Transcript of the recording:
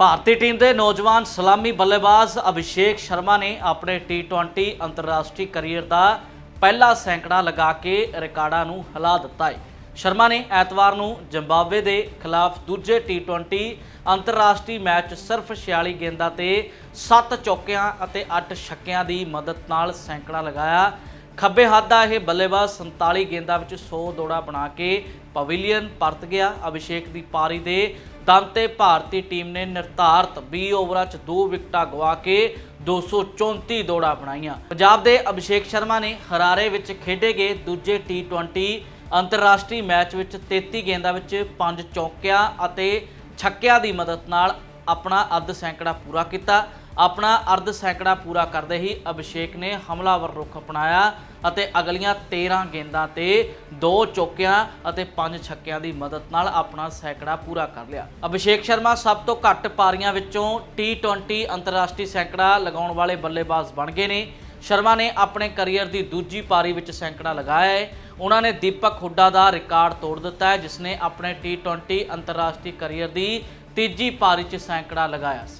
ਭਾਰਤੀ team ਦੇ ਨੌਜਵਾਨ ਸਲਾਮੀ ਬੱਲੇਬਾਜ਼ ਅਭਿਸ਼ੇਕ ਸ਼ਰਮਾ ਨੇ ਆਪਣੇ T20 ਅੰਤਰਰਾਸ਼ਟਰੀ ਕਰੀਅਰ ਦਾ ਪਹਿਲਾ ਸੈਂਕੜਾ ਲਗਾ ਕੇ ਰਿਕਾਰਡਾਂ ਨੂੰ ਹਿਲਾ ਦਿੱਤਾ ਹੈ। ਸ਼ਰਮਾ ਨੇ ਐਤਵਾਰ ਨੂੰ ਜ਼ਿੰਬਾਬਵੇ ਦੇ ਖਿਲਾਫ ਦੂਜੇ T20 ਅੰਤਰਰਾਸ਼ਟਰੀ ਮੈਚ ਸਿਰਫ 46 ਗੇਂਦਾਂ ਤੇ 7 ਚੌਕਿਆਂ ਅਤੇ 8 ਛੱਕਿਆਂ ਦੀ ਮਦਦ ਨਾਲ ਸੈਂਕੜਾ ਲਗਾਇਆ। ਖੱਬੇ ਹੱਥ ਦਾ ਇਹ ਬੱਲੇਬਾਜ਼ 47 ਗੇਂਦਾਂ ਵਿੱਚ 100 ਦੌੜਾਂ ਬਣਾ ਕੇ ਪਵੇਲੀਅਨ ਪਰਤ ਗਿਆ। ਅਭਿਸ਼ੇਕ ਦੀ ਪਾਰੀ ਦੇ ਦਮ ਭਾਰਤੀ ਟੀਮ ਨੇ ਨਿਰਧਾਰਤ 20 ਓਵਰਾਂ 'ਚ ਦੋ ਵਿਕਟਾਂ ਗਵਾ ਕੇ 234 ਦੌੜਾਂ ਬਣਾਈਆਂ। ਪੰਜਾਬ ਦੇ ਅਭਿਸ਼ੇਕ ਸ਼ਰਮਾ ਨੇ ਹਰਾਰੇ ਵਿੱਚ ਖੇਡੇ ਗਏ ਦੂਜੇ T20 ਅੰਤਰਰਾਸ਼ਟਰੀ ਮੈਚ ਵਿੱਚ 33 ਗੇਂਦਾਂ ਵਿੱਚ 5 ਚੌਕਿਆਂ ਅਤੇ ਛੱਕਿਆਂ ਦੀ ਮਦਦ ਨਾਲ ਆਪਣਾ ਅੱਧ ਸੈਂਕੜਾ ਪੂਰਾ ਕੀਤਾ। ਆਪਣਾ ਅਰਧ ਸੈਂਕੜਾ ਪੂਰਾ ਕਰਦੇ ਹੀ ਅਭਿਸ਼ੇਕ ਨੇ ਹਮਲਾਵਰ ਰੁਖ ਅਪਣਾਇਆ ਅਤੇ ਅਗਲੀਆਂ 13 ਗੇਂਦਾਂ ਤੇ 2 ਚੌਕਿਆਂ ਅਤੇ 5 ਛੱਕਿਆਂ ਦੀ ਮਦਦ ਨਾਲ ਆਪਣਾ ਸੈਂਕੜਾ ਪੂਰਾ ਕਰ ਲਿਆ। ਅਭਿਸ਼ੇਕ ਸ਼ਰਮਾ ਸਭ ਤੋਂ ਘੱਟ ਪਾਰੀਆਂ ਵਿੱਚੋਂ T20 ਅੰਤਰਰਾਸ਼ਟਰੀ ਸੈਂਕੜਾ ਲਗਾਉਣ ਵਾਲੇ ਬੱਲੇਬਾਜ਼ ਬਣ ਗਏ ਨੇ। ਸ਼ਰਮਾ ਨੇ ਆਪਣੇ ਕੈਰੀਅਰ ਦੀ ਦੂਜੀ ਪਾਰੀ ਵਿੱਚ ਸੈਂਕੜਾ ਲਗਾਇਆ ਹੈ। ਉਹਨਾਂ ਨੇ ਦੀਪਕ ਹੁੱਡਾ ਦਾ ਰਿਕਾਰਡ ਤੋੜ ਦਿੱਤਾ ਹੈ, ਜਿਸ ਨੇ ਆਪਣੇ T20 ਅੰਤਰਰਾਸ਼ਟਰੀ ਕੈਰੀਅਰ ਦੀ ਤੀਜੀ ਪਾਰੀ 'ਚ ਸੈਂਕੜਾ ਲਗਾਇਆ ਸੀ।